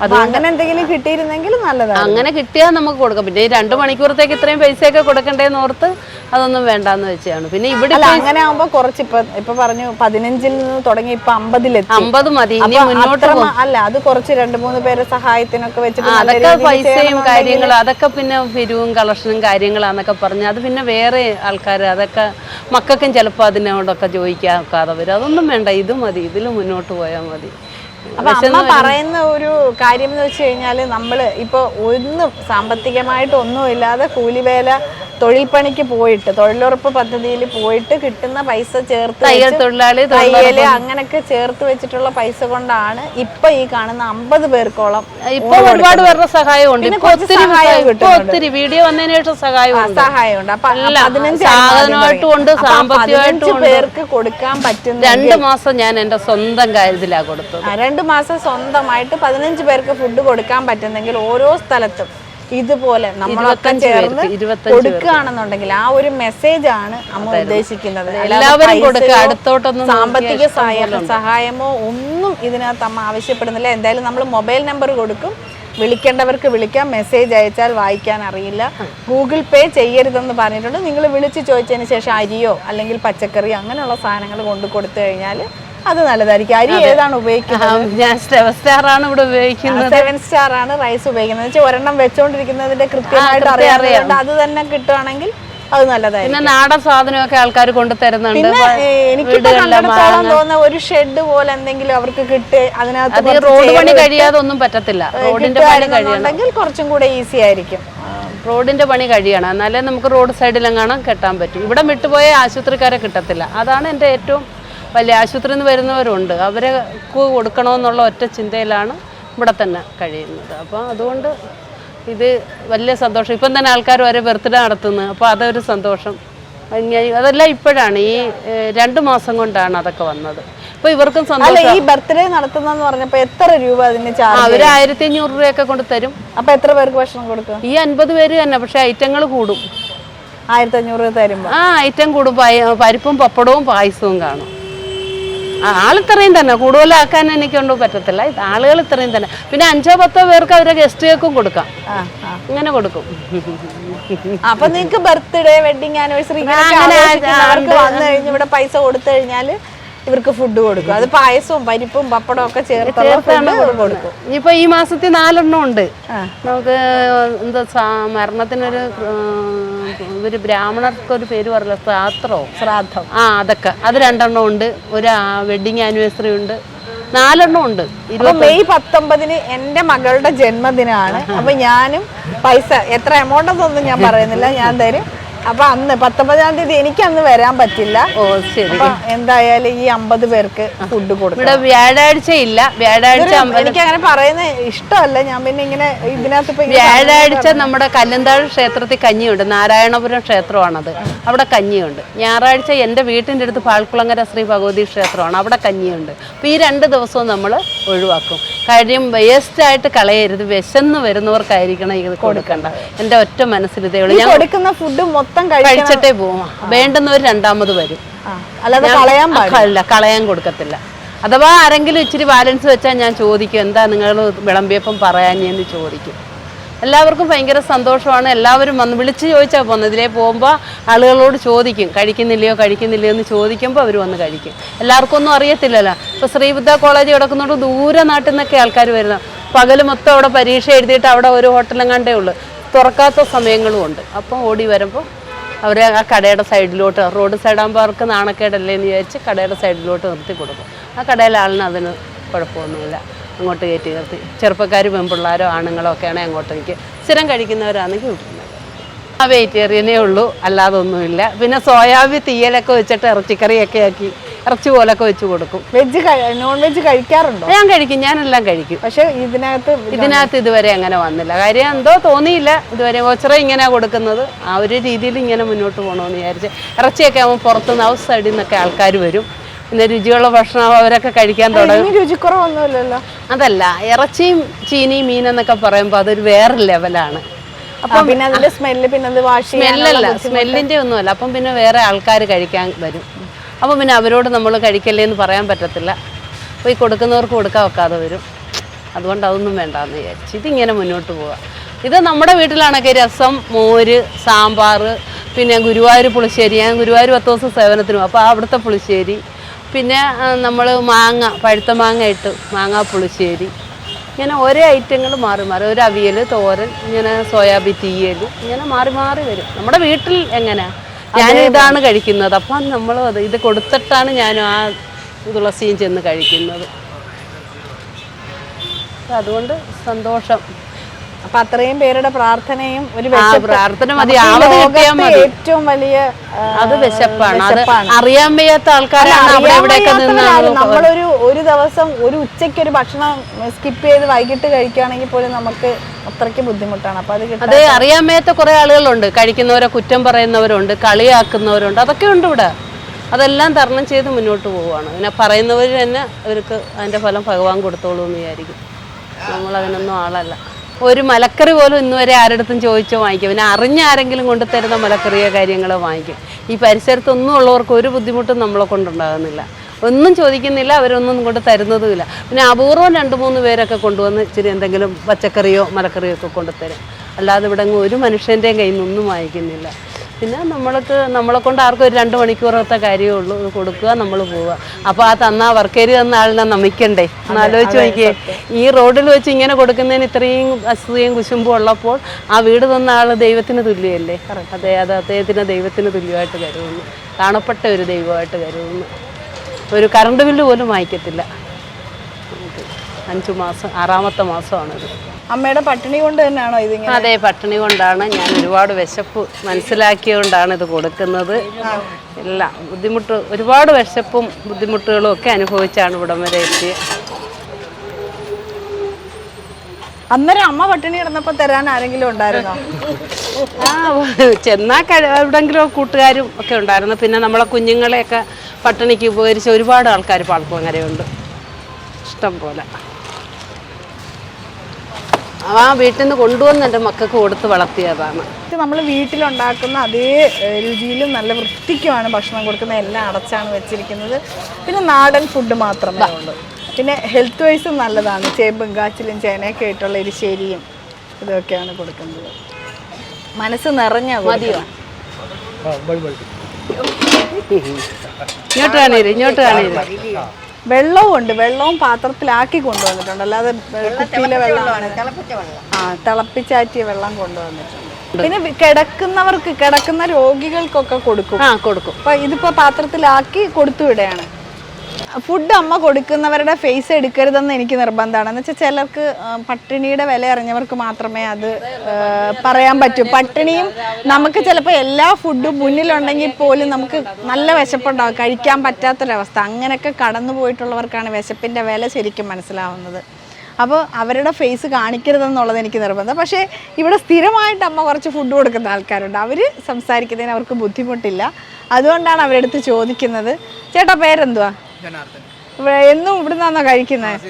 അങ്ങനെ എന്തെങ്കിലും കിട്ടിയിരുന്നെങ്കിൽ നല്ലതാണ് അങ്ങനെ കിട്ടിയാൽ നമുക്ക് കൊടുക്കാം. പിന്നെ ഈ രണ്ടു മണിക്കൂറത്തേക്ക് ഇത്രയും പൈസയൊക്കെ കൊടുക്കണ്ടേന്ന് ഓർത്ത് അതൊന്നും വേണ്ടാന്ന് വെച്ചാണ്. പിന്നെ ഇവിടെ അങ്ങനെ ആവുമ്പോ കുറച്ച് ഇപ്പൊ ഇപ്പൊ പറഞ്ഞു പതിനഞ്ചിൽ നിന്ന് തുടങ്ങി ഇപ്പൊ അമ്പതിലെത്തി. അമ്പത് മതി. ഇനി മുന്നോട്ട് അല്ല അത് കുറച്ച് രണ്ട് മൂന്ന് പേരെ സഹായത്തിനൊക്കെ വെച്ചിട്ട് അതൊക്കെ പൈസയും കാര്യങ്ങളും അതൊക്കെ പിന്നെ പിരിവും കളക്ഷനും കാര്യങ്ങളാന്നൊക്കെ പറഞ്ഞ് അത് പിന്നെ വേറെ ആൾക്കാർ അതൊക്കെ മക്കൾക്കും ചിലപ്പോൾ അതിനോടൊക്കെ ചോദിക്കാതെ വരും. അതൊന്നും വേണ്ട. ഇത് മതി. ഇതിൽ മുന്നോട്ട് പോയാൽ മതി. അപ്പൊ അമ്മ പറയുന്ന ഒരു കാര്യം എന്ന് വെച്ച് കഴിഞ്ഞാൽ നമ്മൾ ഇപ്പൊ ഒന്നും സാമ്പത്തികമായിട്ട് ഒന്നും ഇല്ലാതെ കൂലിവേല തൊഴിൽ പണിക്ക് പോയിട്ട് തൊഴിലുറപ്പ് പദ്ധതിയിൽ പോയിട്ട് കിട്ടുന്ന പൈസ ചേർത്ത് തയ്യൽ തൊഴിലാളി തയ്യൽ അങ്ങനൊക്കെ ചേർത്ത് വെച്ചിട്ടുള്ള പൈസ കൊണ്ടാണ് ഇപ്പൊ ഈ കാണുന്ന അമ്പത് പേർക്കോളം ഇപ്പൊ ഒരുപാട് പേരുടെ സഹായമുണ്ട്. ഒത്തിരി വീഡിയോ വന്നതിന് ശേഷം സഹായമുണ്ട് സഹായമുണ്ട്. അപ്പൊ അല്ല, പതിനഞ്ച് സാധനമായിട്ടും ഉണ്ട്, സാമ്പത്തികമായിട്ടും പേർക്ക് കൊടുക്കാൻ പറ്റുന്ന രണ്ട് മാസം ഞാൻ എന്റെ സ്വന്തം കാര്യത്തിലാണ് കൊടുത്തത്. രണ്ട് മാസം സ്വന്തമായിട്ട് പതിനഞ്ച് പേർക്ക് ഫുഡ് കൊടുക്കാൻ പറ്റുന്നെങ്കിൽ ഓരോ സ്ഥലത്തും. ഇതുപോലെ നമ്മളൊക്കെ ചേർന്ന് കൊടുക്കുകയാണെന്നുണ്ടെങ്കിൽ ആ ഒരു മെസ്സേജ് ആണ് അമ്മ ഉദ്ദേശിക്കുന്നത്. എല്ലാവരും കൊടുക്കുക. അടുത്തോട്ടൊന്നും സാമ്പത്തിക സഹായമോ ഒന്നും ഇതിനകത്ത് അമ്മ ആവശ്യപ്പെടുന്നില്ല. എന്തായാലും നമ്മൾ മൊബൈൽ നമ്പർ കൊടുക്കും. വിളിക്കേണ്ടവർക്ക് വിളിക്കാം. മെസ്സേജ് അയച്ചാൽ വായിക്കാൻ അറിയില്ല. ഗൂഗിൾ പേ ചെയ്യരുതെന്ന് പറഞ്ഞിട്ടുണ്ട്. നിങ്ങൾ വിളിച്ച് ചോദിച്ചതിന് ശേഷം അരിയോ അല്ലെങ്കിൽ പച്ചക്കറിയോ അങ്ങനെയുള്ള സാധനങ്ങൾ കൊണ്ടു കൊടുത്തു കഴിഞ്ഞാൽ അത് നല്ലതായിരിക്കും. അരി ഏതാണ് ഉപയോഗിക്കുന്നത്? ഞാൻ ഞാൻ സ്റ്റാർ ആണ് ഇവിടെ ഉപയോഗിക്കുന്നത്. സെവൻ സ്റ്റാർ ആണ് റൈസ് ഉപയോഗിക്കുന്നത്. വെച്ചാൽ ഒരെണ്ണം വെച്ചോണ്ടിരിക്കുന്നതിന്റെ കൃത്യമായിട്ട് കൃത്യം അറിയാം. അത് തന്നെ കിട്ടുവാണെങ്കിൽ അത് നല്ലതായിരിക്കും. പിന്നെ നാടൻ സാധനമൊക്കെ ആൾക്കാർ കൊണ്ടു തരുന്നുണ്ട്. എനിക്ക് തോന്നുന്ന ഒരു ഷെഡ് പോലെ എന്തെങ്കിലും അവർക്ക് കിട്ടി അതിനകത്ത് അത് റോഡ് പണി കഴിയാതെ ഒന്നും പറ്റത്തില്ല. റോഡിന്റെ പണി കഴിയണമെങ്കിൽ കുറച്ചും കൂടെ ഈസി ആയിരിക്കും. റോഡിന്റെ പണി കഴിയണം. എന്നാലേ നമുക്ക് റോഡ് സൈഡിലെങ്ങാണം കെട്ടാൻ പറ്റും. ഇവിടെ വിട്ടുപോയ ആശുപത്രിക്കാരെ കിട്ടത്തില്ല. അതാണ് എന്റെ ഏറ്റവും വലിയ ആശുപത്രിയിൽ നിന്ന് വരുന്നവരുണ്ട്. അവരെ കൊടുക്കണമെന്നുള്ള ഒറ്റ ചിന്തയിലാണ് ഇവിടെ തന്നെ കഴിയുന്നത്. അപ്പോൾ അതുകൊണ്ട് ഇത് വലിയ സന്തോഷം. ഇപ്പം തന്നെ ആൾക്കാർ വരെ ബർത്ത്ഡേ നടത്തുന്നു. അപ്പോൾ അതൊരു സന്തോഷം. അതെല്ലാം ഇപ്പോഴാണ്. ഈ രണ്ട് മാസം കൊണ്ടാണ് അതൊക്കെ വന്നത്. അപ്പോൾ ഇവർക്കും സന്തോഷം ഈ ബർത്ത്ഡേ നടത്തുന്നെന്ന് പറഞ്ഞപ്പോൾ എത്ര രൂപ അതിന് ചാർജ് അവർ ആയിരത്തി അഞ്ഞൂറ് രൂപയൊക്കെ കൊണ്ട് തരും. അപ്പോൾ എത്ര പേർക്ക് ഭക്ഷണം കൊടുക്കും ഈ അൻപത് പേര് തന്നെ പക്ഷേ ഐറ്റങ്ങൾ കൂടും. ആയിരത്തി അഞ്ഞൂറ് രൂപ തരുമ്പോ? ആ ഐറ്റം കൂടും. പരിപ്പും പപ്പടവും പായസവും കാണും. ആ, ഇത്രയും തന്നെ. കൂടുതലാക്കാൻ എനിക്കൊണ്ട് പറ്റത്തില്ല. ആളുകൾ ഇത്രയും തന്നെ. പിന്നെ അഞ്ചോ പത്തോ പേർക്ക് അവരെ ഗസ്റ്റ് കേക്കും കൊടുക്കാം. ഇങ്ങനെ കൊടുക്കും. അപ്പൊ നിങ്ങക്ക് ബർത്ത്ഡേ വെഡിങ് ആനിവേഴ്സറി അങ്ങനെ ഇവിടെ പൈസ കൊടുത്തു കഴിഞ്ഞാൽ ഇവർക്ക് ഫുഡ് കൊടുക്കും. അത് പായസവും പരിപ്പും പപ്പടവും ഒക്കെ ചേർത്താണ് ഇപ്പൊ കൊടുക്കും. ഇനിയിപ്പോ ഈ മാസത്തിൽ നാലെണ്ണം ഉണ്ട്. നമുക്ക് എന്താ മരണത്തിനൊരു ഒരു ബ്രാഹ്മണർക്ക് ഒരു പേര് പറയില്ല ശ്രാത്രോ ശ്രാദ്ധം. ആ അതൊക്കെ. അത് രണ്ടെണ്ണം ഉണ്ട്. ഒരു വെഡിങ് ആനിവേഴ്സറി ഉണ്ട്. നാലെണ്ണം ഉണ്ട്. മെയ് പത്തൊമ്പതിന് എന്റെ മകളുടെ ജന്മദിനമാണ്. അപ്പൊ ഞാനും പൈസ എത്ര എമൗണ്ട് ഒന്നും ഞാൻ പറയുന്നില്ല. ഞാൻ തരും. അപ്പൊ അന്ന് പത്തൊമ്പതാം തീയതി എനിക്ക് അന്ന് വരാൻ പറ്റില്ല. ഓ ശരി. എന്തായാലും ഈ അമ്പത് പേർക്ക് ഫുഡ് കൊടുക്കും ഇവിടെ വ്യാഴാഴ്ച ഇല്ല. വ്യാഴാഴ്ച എനിക്ക് അങ്ങനെ പറയുന്നത് ഇഷ്ടമല്ല. ഞാൻ പിന്നെ ഇങ്ങനെ ഇതിനകത്ത് വ്യാഴാഴ്ച നമ്മുടെ കല്ലന്താഴ് ക്ഷേത്രത്തിൽ കഞ്ഞിയുണ്ട്. നാരായണപുരം ക്ഷേത്രമാണത്. അവിടെ കഞ്ഞിയുണ്ട്. ഞായറാഴ്ച എന്റെ വീട്ടിന്റെ അടുത്ത് പാൽക്കുളങ്ങര ശ്രീ ഭഗവതി ക്ഷേത്രമാണ്. അവിടെ കഞ്ഞിയുണ്ട്. അപ്പോൾ ഈ രണ്ട് ദിവസവും നമ്മൾ ഒഴിവാക്കും. കാര്യം വേസ്റ്റായിട്ട് കളയരുത്. വിശന്ന് വരുന്നവർക്കായിരിക്കണം ഇത് കൊടുക്കേണ്ട എന്റെ ഒറ്റ മനസ്സിൽ ഇതേ ഉള്ളൂ. ഞാൻ കൊടുക്കുന്ന ഫുഡ് മൊത്തം കഴിക്കണം. കഴിച്ചിട്ടേ പോവും വേണ്ടുന്നവർ രണ്ടാമത് വരും. അല്ലാതെ കളയാൻ പാടില്ല. കളയാൻ കൊടുക്കത്തില്ല. അഥവാ ആരെങ്കിലും ഇച്ചിരി ബാലൻസ് വെച്ചാൽ ഞാൻ ചോദിക്കും എന്താ നിങ്ങൾ വിളമ്പിയപ്പം പറയാഞ്ഞെന്ന് ചോദിക്കും. എല്ലാവർക്കും ഭയങ്കര സന്തോഷമാണ്. എല്ലാവരും വന്ന് വിളിച്ച് ചോദിച്ചാൽ പോകുന്നത് ഇതിലേ പോകുമ്പോൾ ആളുകളോട് ചോദിക്കും കഴിക്കുന്നില്ലയോ കഴിക്കുന്നില്ലയോ എന്ന് ചോദിക്കുമ്പോൾ അവർ വന്ന് കഴിക്കും. എല്ലാവർക്കും ഒന്നും അറിയത്തില്ലല്ലോ. ഇപ്പോൾ ശ്രീബുദ്ധ കോളേജ് കിടക്കുന്നതുകൊണ്ട് ദൂരെ നാട്ടിൽ നിന്നൊക്കെ ആൾക്കാർ വരുന്നത് പകൽ മൊത്തം അവിടെ പരീക്ഷ എഴുതിയിട്ട് അവിടെ ഒരു ഹോട്ടലും കണ്ടേ ഉള്ളൂ. തുറക്കാത്ത സമയങ്ങളും ഉണ്ട്. അപ്പം ഓടി വരുമ്പോൾ അവരെ ആ കടയുടെ സൈഡിലോട്ട് റോഡ് സൈഡാകുമ്പോൾ അവർക്ക് നാണക്കേടല്ലേ എന്ന് വിചാരിച്ച് കടയുടെ സൈഡിലോട്ട് നിർത്തി കൊടുക്കും. ആ കടയിലെ ആളിന് അതിന് കുഴപ്പമൊന്നുമില്ല. അങ്ങോട്ട് കയറ്റി നിർത്തി. ചെറുപ്പക്കാർ പെൺപിള്ളാരോ ആണുങ്ങളോ ഒക്കെയാണെങ്കിൽ അങ്ങോട്ടേക്ക് സ്ഥിരം കഴിക്കുന്നവരാണെങ്കിൽ വിട്ടുന്നത് ആ വെജിറ്റേറിയനേ ഉള്ളൂ അല്ലാതെ ഒന്നുമില്ല. പിന്നെ സോയാബി തീയലൊക്കെ വെച്ചിട്ട് ഇറച്ചിക്കറിയൊക്കെ ആക്കി ഇറച്ചി പോലൊക്കെ വെച്ച് കൊടുക്കും. വെജ് നോൺ വെജ് കഴിക്കാറുണ്ടോ? ഞാൻ കഴിക്കും ഞാനെല്ലാം കഴിക്കും. പക്ഷെ ഇതിനകത്ത് ഇതിനകത്ത് ഇതുവരെ അങ്ങനെ വന്നില്ല. കാര്യം എന്തോ തോന്നിയില്ല. ഇതുവരെ ഓച്ചറ ഇങ്ങനെ കൊടുക്കുന്നത്. ആ ഒരു രീതിയിൽ ഇങ്ങനെ മുന്നോട്ട് പോകണമെന്ന് വിചാരിച്ച്. ഇറച്ചിയൊക്കെ ആകുമ്പോൾ പുറത്തുനിന്ന് ഹൗസ് സൈഡിൽ നിന്നൊക്കെ ആൾക്കാർ വരും. പിന്നെ രുചിയുള്ള ഭക്ഷണം അവരൊക്കെ കഴിക്കാൻ തുടങ്ങും. രുചിക്കുറവൊന്നുമില്ലല്ലോ. അതല്ല ഇറച്ചിയും ചീനിയും മീനെന്നൊക്കെ പറയുമ്പോൾ അതൊരു വേറെ ലെവലാണ് അപ്പൊ പിന്നെ അതിന്റെ സ്മെല്ല് പിന്നെ അത് വാഷ് സ്മെല്ലല്ല സ്മെല്ലിന്റെ ഒന്നുമല്ല. അപ്പം പിന്നെ വേറെ ആൾക്കാർ കഴിക്കാൻ വരും. അപ്പം പിന്നെ അവരോട് നമ്മൾ കഴിക്കല്ലേ എന്ന് പറയാൻ പറ്റത്തില്ല. അപ്പോൾ ഈ കൊടുക്കുന്നവർക്ക് കൊടുക്കാൻ വെക്കാതെ വരും. അതുകൊണ്ട് അതൊന്നും വേണ്ടാന്ന് വിചാരിച്ചു. ഇതിങ്ങനെ മുന്നോട്ട് പോവുക ഇത് നമ്മുടെ വീട്ടിലാണൊക്കെ രസം മോര് സാമ്പാർ പിന്നെ ഗുരുവായൂർ പുളിശ്ശേരി. ഞാൻ ഗുരുവായൂർ പത്ത് ദിവസം സേവനത്തിനും. അപ്പോൾ അവിടുത്തെ പുളിശ്ശേരി. പിന്നെ നമ്മൾ മാങ്ങ പഴുത്ത മാങ്ങ ഇട്ട് മാങ്ങാ പുളിശ്ശേരി. ഇങ്ങനെ ഒരേ ഐറ്റങ്ങൾ മാറി മാറി. ഒരു അവിയൽ തോരൻ ഇങ്ങനെ സോയാബീൻ തീയൽ ഇങ്ങനെ മാറി മാറി വരും. നമ്മുടെ വീട്ടിൽ എങ്ങനെ? ഞാൻ ഇതാണ് കഴിക്കുന്നത്. അപ്പം നമ്മളും അത് ഇത് കൊടുത്തിട്ടാണ് ഞാൻ ആ തുളസിയും ചെന്ന് കഴിക്കുന്നത്. അതുകൊണ്ട് സന്തോഷം. അപ്പൊ അത്രയും പേരുടെ പ്രാർത്ഥനയും ഒരു പ്രാർത്ഥന മതി. ഏറ്റവും വലിയ അത് വിശപ്പാണ്. അത് അറിയാൻ വയ്യാത്ത ആൾക്കാരാണ് നമ്മളൊരു ഒരു ദിവസം ഒരു ഉച്ചയ്ക്ക് ഒരു ഭക്ഷണം സ്കിപ്പ് ചെയ്ത് വൈകിട്ട് കഴിക്കുകയാണെങ്കിൽ പോലും നമുക്ക് അത്രയ്ക്ക് ബുദ്ധിമുട്ടാണ്. അപ്പൊ അത് അത് അറിയാൻ വയ്യാത്ത കുറെ ആളുകളുണ്ട്. കഴിക്കുന്നവരെ കുറ്റം പറയുന്നവരുണ്ട് കളിയാക്കുന്നവരുണ്ട്. അതൊക്കെ ഉണ്ട് ഇവിടെ. അതെല്ലാം തരണം ചെയ്ത് മുന്നോട്ട് പോവുകയാണ്. പിന്നെ പറയുന്നവർ തന്നെ അവർക്ക് അതിന്റെ ഫലം ഭഗവാൻ കൊടുത്തോളൂ എന്ന് വിചാരിക്കും. നമ്മൾ അതിനൊന്നും ആളല്ല. ഒരു മലക്കറി പോലും ഇന്ന് വരെ ആരുടെ ചോദിച്ചോ വാങ്ങിക്കും. പിന്നെ അറിഞ്ഞ ആരെങ്കിലും കൊണ്ടു തരുന്ന മലക്കറിയോ കാര്യങ്ങളോ വാങ്ങിക്കും. ഈ പരിസരത്തൊന്നും ഉള്ളവർക്ക് ഒരു ബുദ്ധിമുട്ടും നമ്മളെ കൊണ്ടുണ്ടാകുന്നില്ല. ഒന്നും ചോദിക്കുന്നില്ല അവരൊന്നും കൊണ്ട് തരുന്നതുമില്ല. പിന്നെ അപൂർവം രണ്ട് മൂന്ന് പേരൊക്കെ കൊണ്ടുവന്ന് ഇച്ചിരി എന്തെങ്കിലും പച്ചക്കറിയോ മലക്കറിയോ ഒക്കെ കൊണ്ടുതരും. അല്ലാതെ ഇവിടെ ഒരു മനുഷ്യന്റെയും കയ്യിൽ നിന്നൊന്നും വാങ്ങിക്കുന്നില്ല. പിന്നെ നമ്മൾക്ക് നമ്മളെ കൊണ്ട് ആർക്കും ഒരു രണ്ട് മണിക്കൂറത്തെ കാര്യമേ ഉള്ളൂ. ഇത് കൊടുക്കുക നമ്മൾ പോവുക. അപ്പോൾ ആ തന്ന വർക്കേരി തന്ന ആളിനെ നമിക്കണ്ടേ? ആലോചിച്ച് നോക്കിയേ. ഈ റോഡിൽ വെച്ച് ഇങ്ങനെ കൊടുക്കുന്നതിന് ഇത്രയും അസൂയയും കുശുമ്പും ഉള്ളപ്പോൾ ആ വീട് തന്ന ആൾ ദൈവത്തിന് തുല്യമല്ലേ അതെ അത് അദ്ദേഹത്തിന് ദൈവത്തിന് തുല്യമായിട്ട് കരുതുന്നു. കാണപ്പെട്ട ഒരു ദൈവമായിട്ട് കരുതുന്നു. ഒരു കറണ്ട് ബില്ല് പോലും വാങ്ങിക്കത്തില്ല. അഞ്ചു മാസം ആറാമത്തെ മാസമാണിത്. അമ്മയുടെ പട്ടിണി കൊണ്ട് തന്നെയാണോ ഇത് അതെ പട്ടിണി കൊണ്ടാണ് ഞാൻ ഒരുപാട് വിശപ്പ് മനസ്സിലാക്കിയതുകൊണ്ടാണ് ഇത് കൊടുക്കുന്നത്. ഇല്ല ബുദ്ധിമുട്ട് ഒരുപാട് വിശപ്പും ബുദ്ധിമുട്ടുകളും ഒക്കെ അനുഭവിച്ചാണ് ഇവിടം വരെ എത്തിയത് അന്നേരം അമ്മ പട്ടിണി കിടന്നപ്പോ തരാൻ ആരെങ്കിലും ഉണ്ടായിരുന്നോ? ആ ചെന്നാ കഴി- എവിടെങ്കിലും കൂട്ടുകാരും ഒക്കെ ഉണ്ടായിരുന്നു. പിന്നെ നമ്മളെ കുഞ്ഞുങ്ങളെയൊക്കെ പട്ടിണിക്ക് ഉപകരിച്ച ഒരുപാട് ആൾക്കാർ പാൽക്കുളങ്ങരയുണ്ട് ഇഷ്ടം പോലെ. ആ വീട്ടിൽ നിന്ന് കൊണ്ടുവന്ന് എന്റെ മക്കൾക്ക് കൊടുത്ത് വളർത്തിയതാണ്. ഇത് നമ്മൾ വീട്ടിലുണ്ടാക്കുന്ന അതേ രുചിയിലും നല്ല വൃത്തിക്കുമാണ് ഭക്ഷണം കൊടുക്കുന്നത് എല്ലാം അടച്ചാണ് വെച്ചിരിക്കുന്നത്. പിന്നെ നാടൻ ഫുഡ് മാത്രമേ ഉള്ളൂ. പിന്നെ ഹെൽത്ത് വൈസും നല്ലതാണ്. ചേമ്പും കാച്ചിലും ചേനയൊക്കെ ആയിട്ടുള്ള എരിശ്ശേരിയും ഇതൊക്കെയാണ് കൊടുക്കുന്നത്. മനസ്സ് നിറഞ്ഞ മതിയോ? ഇങ്ങോട്ട് കാണീര് ഇങ്ങോട്ട് കാണീര് വെള്ളവും ഉണ്ട് വെള്ളവും പാത്രത്തിലാക്കി കൊണ്ടുവന്നിട്ടുണ്ട്. അല്ലാതെ കുപ്പിയിലെ വെള്ളമാണ്. ആ തിളപ്പിച്ചാറ്റിയ വെള്ളം കൊണ്ടുവന്നിട്ടുണ്ട്. പിന്നെ കിടക്കുന്നവർക്ക് കിടക്കുന്ന രോഗികൾക്കൊക്കെ കൊടുക്കും. ആ കൊടുക്കും. അപ്പൊ ഇതിപ്പോ പാത്രത്തിലാക്കി കൊടുത്തു വിടുകയാണ്. ഫുഡ് അമ്മ കൊടുക്കുന്നവരുടെ ഫേസ് എടുക്കരുതെന്ന് എനിക്ക് നിർബന്ധമാണ്. എന്ന് വെച്ചാൽ ചിലർക്ക് പട്ടിണിയുടെ വില അറിഞ്ഞവർക്ക് മാത്രമേ അത് പറയാൻ പറ്റൂ. പട്ടിണിയും നമുക്ക് ചിലപ്പോൾ എല്ലാ ഫുഡും മുന്നിലുണ്ടെങ്കിൽ പോലും നമുക്ക് നല്ല വിശപ്പുണ്ടാവും. കഴിക്കാൻ പറ്റാത്തൊരവസ്ഥ. അങ്ങനെയൊക്കെ കടന്നു പോയിട്ടുള്ളവർക്കാണ് വിശപ്പിന്റെ വില ശരിക്കും മനസ്സിലാവുന്നത്. അപ്പോൾ അവരുടെ ഫേസ് കാണിക്കരുതെന്നുള്ളത് എനിക്ക് നിർബന്ധം. പക്ഷേ ഇവിടെ സ്ഥിരമായിട്ട് അമ്മ കുറച്ച് ഫുഡ് കൊടുക്കുന്ന ആൾക്കാരുണ്ട്. അവർ സംസാരിക്കുന്നതിന് അവർക്ക് ബുദ്ധിമുട്ടില്ല. അതുകൊണ്ടാണ് അവരെടുത്ത് ചോദിക്കുന്നത് ചേട്ടാ പേരെന്തുവാ? എന്നും ഇവിടെ നിന്നാണോ കഴിക്കുന്നത്?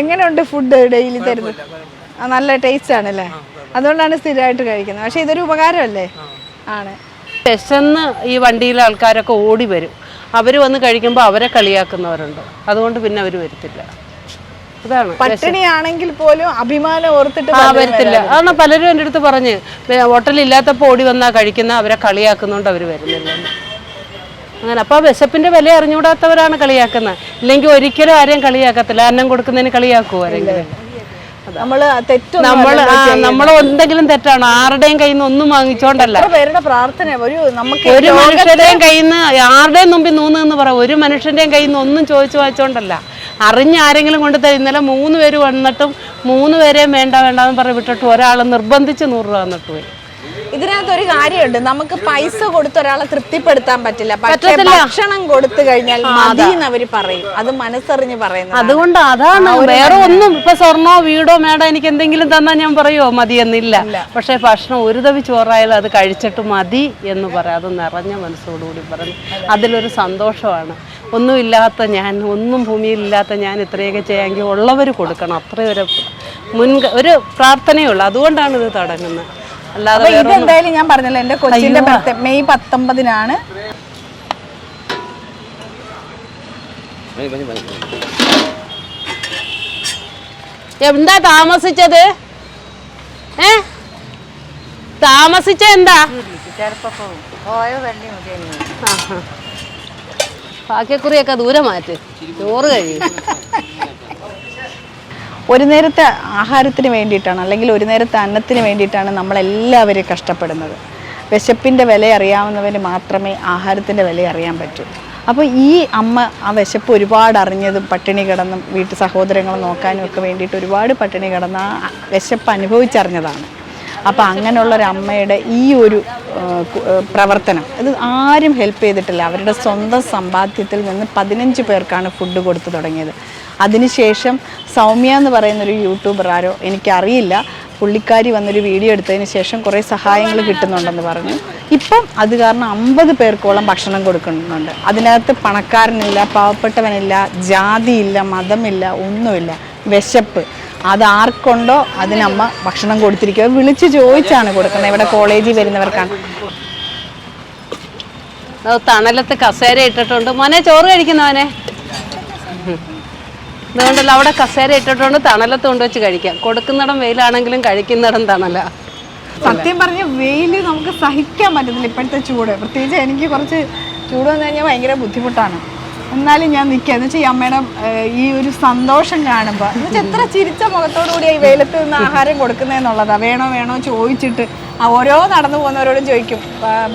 എങ്ങനെയുണ്ട് ഫുഡ് ഡെയിലി തരുന്നത്? ആ, നല്ല ടേസ്റ്റ് ആണല്ലേ? അതുകൊണ്ടാണ് സ്ഥിരമായിട്ട് കഴിക്കുന്നത്. പക്ഷെ ഇതൊരു ഉപകാരമല്ലേ? ആണ്. വിശന്ന് ഈ വണ്ടിയിലെ ആൾക്കാരൊക്കെ ഓടി വരും. അവർ വന്ന് കഴിക്കുമ്പോൾ അവരെ കളിയാക്കുന്നവരുണ്ട്. അതുകൊണ്ട് പിന്നെ അവർ വരത്തില്ല. അതാണ് പട്ടിണിയാണെങ്കിൽ പോലും അഭിമാനം ഓർത്തിട്ട് വരത്തില്ല. അതാണ് പലരും എന്റെ അടുത്ത് പറഞ്ഞ് ഹോട്ടലില്ലാത്തപ്പോൾ ഓടി വന്നാ കഴിക്കുന്ന അവരെ കളിയാക്കുന്നതുകൊണ്ട് അവർ വരുന്നില്ല. അങ്ങനെ. അപ്പോൾ വിശപ്പിന്റെ വില അറിഞ്ഞുകൂടാത്തവരാണ് കളിയാക്കുന്നത്. ഇല്ലെങ്കിൽ ഒരിക്കലും ആരെയും കളിയാക്കത്തില്ല. അന്നം കൊടുക്കുന്നതിന് കളിയാക്കുമോ ആരെങ്കിലും? തെറ്റൊന്നും നമ്മൾ നമ്മൾ എന്തെങ്കിലും തെറ്റാണ്? ആരുടെയും കയ്യിൽ നിന്ന് ഒന്നും വാങ്ങിച്ചോണ്ടല്ല. പ്രാർത്ഥന ഒരു നമുക്ക് ഒരു മനുഷ്യരുടെയും കയ്യിൽ നിന്ന് ആരുടെയും മുമ്പിൽ നൂന്ന് എന്ന് പറ. ഒരു മനുഷ്യന്റെയും കയ്യിൽ നിന്ന് ഒന്നും ചോദിച്ചു വാങ്ങിച്ചോണ്ടല്ല. അറിഞ്ഞ ആരെങ്കിലും കൊണ്ട് തരുന്നില്ല മൂന്ന് പേര് വന്നിട്ടും മൂന്ന് പേരെയും വേണ്ട വേണ്ട എന്ന് പറഞ്ഞ് വിട്ടിട്ട് ഒരാൾ നിർബന്ധിച്ച് നൂറ് രൂപ തന്നിട്ട് പോയി. ഇതിനകത്ത് ഒരു കാര്യമുണ്ട്. നമുക്ക് പൈസ കൊടുത്ത് ഒരാളെ തൃപ്തിപ്പെടുത്താൻ പറ്റില്ല. പക്ഷേ ഭക്ഷണം കൊടുത്തു കഴിഞ്ഞാൽ മതി അവർ പറയും. അത് മനസ്സറിഞ്ഞ് പറയുന്നത് അതുകൊണ്ട് അതാണ്. വേറെ ഒന്നും ഇപ്പൊ സ്വർണോ വീടോ മേടോ എനിക്ക് എന്തെങ്കിലും തന്നാൽ ഞാൻ പറയുമോ മതിയെന്നില്ല. പക്ഷെ ഭക്ഷണം ഒരു തവി ചോറായാലും അത് കഴിച്ചിട്ട് മതി എന്ന് പറയാം. അത് നിറഞ്ഞ മനസ്സോടുകൂടി പറഞ്ഞു അതിലൊരു സന്തോഷമാണ്. ഒന്നുമില്ലാത്ത ഞാൻ ഒന്നും ഭൂമിയിലില്ലാത്ത ഞാൻ ഇത്രയൊക്കെ ചെയ്യാമെങ്കിൽ ഉള്ളവർ കൊടുക്കണം. അത്രയൊരു മുൻ ഒരു പ്രാർത്ഥനയുള്ളൂ. അതുകൊണ്ടാണ് ഇത് തുടങ്ങുന്നത്. അല്ലാതെ ഇതെന്തായാലും ഞാൻ പറഞ്ഞല്ലോ എന്റെ കൊച്ചിന്റെ birthday മെയ് പത്തൊമ്പതിനാണ്. എന്താ താമസിച്ചത്? ഏ? താമസിച്ച എന്താ? ബാക്കിയക്കുറിയൊക്കെ ദൂരെ മാറ്റി. ചോറ് കഴിയും. ഒരു നേരത്തെ ആഹാരത്തിന് വേണ്ടിയിട്ടാണ് അല്ലെങ്കിൽ ഒരു നേരത്തെ അന്നത്തിന് വേണ്ടിയിട്ടാണ് നമ്മളെല്ലാവരും കഷ്ടപ്പെടുന്നത്. വിശപ്പിന്റെ വില അറിയാവുന്നവന് മാത്രമേ ആഹാരത്തിന്റെ വില അറിയാൻ പറ്റൂ. അപ്പോൾ ഈ അമ്മ ആ വിശപ്പ് ഒരുപാട് അറിഞ്ഞതും പട്ടിണി കിടന്നും വീട്ടു സഹോദരങ്ങളെ നോക്കാനും ഒക്കെ വേണ്ടിയിട്ട് ഒരുപാട് പട്ടിണി കിടന്ന് ആ വിശപ്പ് അനുഭവിച്ചറിഞ്ഞതാണ്. അപ്പോൾ അങ്ങനെയുള്ള അമ്മയുടെ ഈ ഒരു പ്രവർത്തനം ഇത് ആരും ഹെൽപ്പ് ചെയ്തിട്ടില്ല. അവരുടെ സ്വന്തം സമ്പാദ്യത്തിൽ നിന്ന് പതിനഞ്ച് പേർക്കാണ് ഫുഡ് കൊടുത്തു തുടങ്ങിയത്. അതിനുശേഷം സൗമ്യ എന്ന് പറയുന്നൊരു യൂട്യൂബർ ആരോ എനിക്കറിയില്ല. പുള്ളിക്കാരി വന്നൊരു വീഡിയോ എടുത്തതിന് ശേഷം കുറേ സഹായങ്ങൾ കിട്ടുന്നുണ്ടെന്ന് പറഞ്ഞു. ഇപ്പം അത് കാരണം അമ്പത് പേർക്കോളം ഭക്ഷണം കൊടുക്കുന്നുണ്ട്. അതിനകത്ത് പണക്കാരനില്ല പാവപ്പെട്ടവനില്ല ജാതിയില്ല മതമില്ല ഒന്നുമില്ല. വിശപ്പ്. അത് ആർക്കുണ്ടോ അതിനമ്മ ഭക്ഷണം കൊടുത്തിരിക്കുക വിളിച്ച് ചോദിച്ചാണ് കൊടുക്കുന്നത്. ഇവിടെ കോളേജിൽ വരുന്നവർക്കാണ്. തണലത്ത് കസേര ഇട്ടിട്ടുണ്ട്. മോനെ ചോറ് കഴിക്കുന്നവനെ അതുകൊണ്ടല്ല അവിടെ കസേര ഇട്ടിട്ടുണ്ട് തണലത്ത് കൊണ്ടുവച്ച് കഴിക്കാം. കൊടുക്കുന്നിടം വെയിലാണെങ്കിലും കഴിക്കുന്നിടം തണല. സത്യം പറഞ്ഞ വെയിൽ നമുക്ക് സഹിക്കാൻ പറ്റുന്നില്ല ഇപ്പോഴത്തെ ചൂട്. പ്രത്യേകിച്ച് എനിക്ക് കുറച്ച് ചൂട് വന്നു കഴിഞ്ഞാൽ ഭയങ്കര ബുദ്ധിമുട്ടാണ്. എന്നാലും ഞാൻ നിൽക്കുക എന്ന് വെച്ചാൽ ഈ അമ്മയുടെ ഈ ഒരു സന്തോഷം കാണുമ്പോൾ എന്ന് വെച്ചാൽ എത്ര ചിരിച്ച മുഖത്തോടു കൂടി ഈ വെയിലത്ത് നിന്ന് ആഹാരം കൊടുക്കുന്നതെന്നുള്ളതാ. വേണോ വേണോ ചോദിച്ചിട്ട് ഓരോ നടന്നു പോകുന്നവരോടും ചോദിക്കും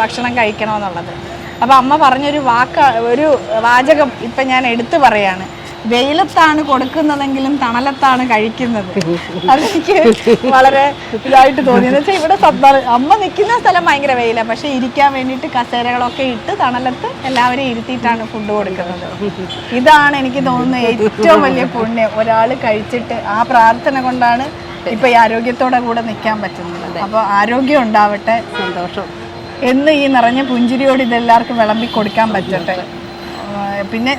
ഭക്ഷണം കഴിക്കണമെന്നുള്ളത് അപ്പോൾ അമ്മ പറഞ്ഞൊരു വാക്ക ഒരു വാചകം ഇപ്പം ഞാൻ എടുത്തു പറയാണ്. വെയിലത്താണ് കൊടുക്കുന്നതെങ്കിലും തണലത്താണ് കഴിക്കുന്നത്. അതെനിക്ക് വളരെ ഇതായിട്ട് തോന്നി. എന്ന് വെച്ചാൽ ഇവിടെ അമ്മ നിൽക്കുന്ന സ്ഥലം ഭയങ്കര വെയിലാണ് പക്ഷെ ഇരിക്കാൻ വേണ്ടിയിട്ട് കസേരകളൊക്കെ ഇട്ട് തണലത്ത് എല്ലാവരും ഇരുത്തിയിട്ടാണ് ഫുഡ് കൊടുക്കുന്നത്. ഇതാണ് എനിക്ക് തോന്നുന്നത് ഏറ്റവും വലിയ പുണ്യം. ഒരാൾ കഴിച്ചിട്ട് ആ പ്രാർത്ഥന കൊണ്ടാണ് ഇപ്പൊ ഈ ആരോഗ്യത്തോടെ കൂടെ നിൽക്കാൻ പറ്റുന്നത്. അപ്പോൾ ആരോഗ്യം ഉണ്ടാവട്ടെ. സന്തോഷം. എന്ന് ഈ നിറഞ്ഞ പുഞ്ചിരിയോട് ഇതെല്ലാവർക്കും വിളമ്പി കൊടുക്കാൻ പറ്റട്ടെ. പിന്നെ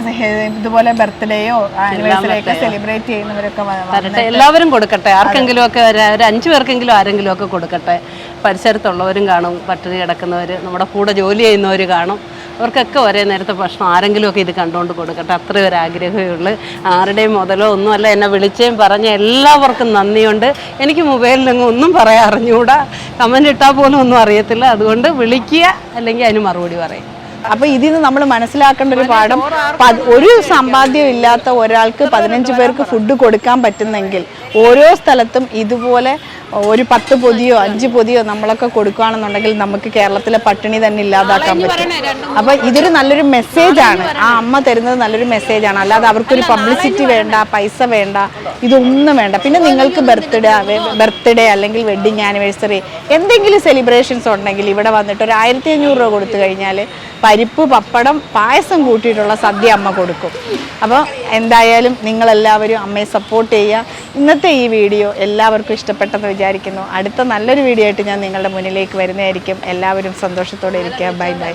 ഇതുപോലെ ബർത്ത്ഡേയോ ആനിവേഴ്സറിയൊക്കെ സെലിബ്രേറ്റ് ചെയ്യുന്നവരൊക്കെ തരട്ടെ എല്ലാവരും കൊടുക്കട്ടെ. ആർക്കെങ്കിലും ഒക്കെ ഒരു അഞ്ചു പേർക്കെങ്കിലും ആരെങ്കിലും ഒക്കെ കൊടുക്കട്ടെ. പരിസരത്തുള്ളവരും കാണും പട്ടിണി കിടക്കുന്നവർ നമ്മുടെ കൂടെ ജോലി ചെയ്യുന്നവർ കാണും. അവർക്കൊക്കെ ഒരേ നേരത്തെ ഭക്ഷണം ആരെങ്കിലും ഒക്കെ ഇത് കണ്ടുകൊണ്ട് കൊടുക്കട്ടെ. അത്രയും ഒരു ആഗ്രഹമേ ഉള്ളൂ. ആരുടെയും മുതലോ ഒന്നുമല്ല എന്നെ വിളിച്ചേം പറഞ്ഞ എല്ലാവർക്കും നന്ദിയുണ്ട്. എനിക്ക് മൊബൈലിലൊന്നും ഒന്നും പറയാൻ അറിഞ്ഞുകൂടാ കമന്റ് ഇട്ടാൽ പോലും ഒന്നും അറിയത്തില്ല. അതുകൊണ്ട് വിളിക്കുക അല്ലെങ്കിൽ അതിന് മറുപടി പറയും. അപ്പൊ ഇതിൽ നിന്ന് നമ്മൾ മനസ്സിലാക്കേണ്ട ഒരു പാഠം ഒരു സമ്പാദ്യം ഇല്ലാത്ത ഒരാൾക്ക് പതിനഞ്ച് പേർക്ക് ഫുഡ് കൊടുക്കാൻ പറ്റുന്നെങ്കിൽ ഓരോ സ്ഥലത്തും ഇതുപോലെ ഒരു പത്ത് പൊതിയോ അഞ്ച് പൊതിയോ നമ്മളൊക്കെ കൊടുക്കുകയാണെന്നുണ്ടെങ്കിൽ നമുക്ക് കേരളത്തിലെ പട്ടിണി തന്നെ ഇല്ലാതാക്കാൻ പറ്റും. അപ്പൊ ഇതൊരു നല്ലൊരു മെസ്സേജ് ആണ്. ആ അമ്മ തരുന്നത് നല്ലൊരു മെസ്സേജ് ആണ്. അല്ലാതെ അവർക്കൊരു പബ്ലിസിറ്റി വേണ്ട പൈസ വേണ്ട. ഇതൊന്നും വേണ്ട. പിന്നെ നിങ്ങൾക്ക് ബർത്ത്ഡേ ബർത്ത്ഡേ അല്ലെങ്കിൽ വെഡിങ് ആനിവേഴ്സറി എന്തെങ്കിലും സെലിബ്രേഷൻസ് ഉണ്ടെങ്കിൽ ഇവിടെ വന്നിട്ട് ഒരു ആയിരത്തി അഞ്ഞൂറ് രൂപ കൊടുത്തു കഴിഞ്ഞാൽ പരിപ്പ് പപ്പടം പായസം കൂട്ടിയിട്ടുള്ള സദ്യ അമ്മ കൊടുക്കും. അപ്പോൾ എന്തായാലും നിങ്ങളെല്ലാവരും അമ്മയെ സപ്പോർട്ട് ചെയ്യുക. ഇന്നത്തെ ഈ വീഡിയോ എല്ലാവർക്കും ഇഷ്ടപ്പെട്ടെന്ന് വിചാരിക്കുന്നു. അടുത്ത നല്ലൊരു വീഡിയോ ആയിട്ട് ഞാൻ നിങ്ങളുടെ മുന്നിലേക്ക് വരുന്നതായിരിക്കും. എല്ലാവരും സന്തോഷത്തോടെ ഇരിക്കുക. Bye bye.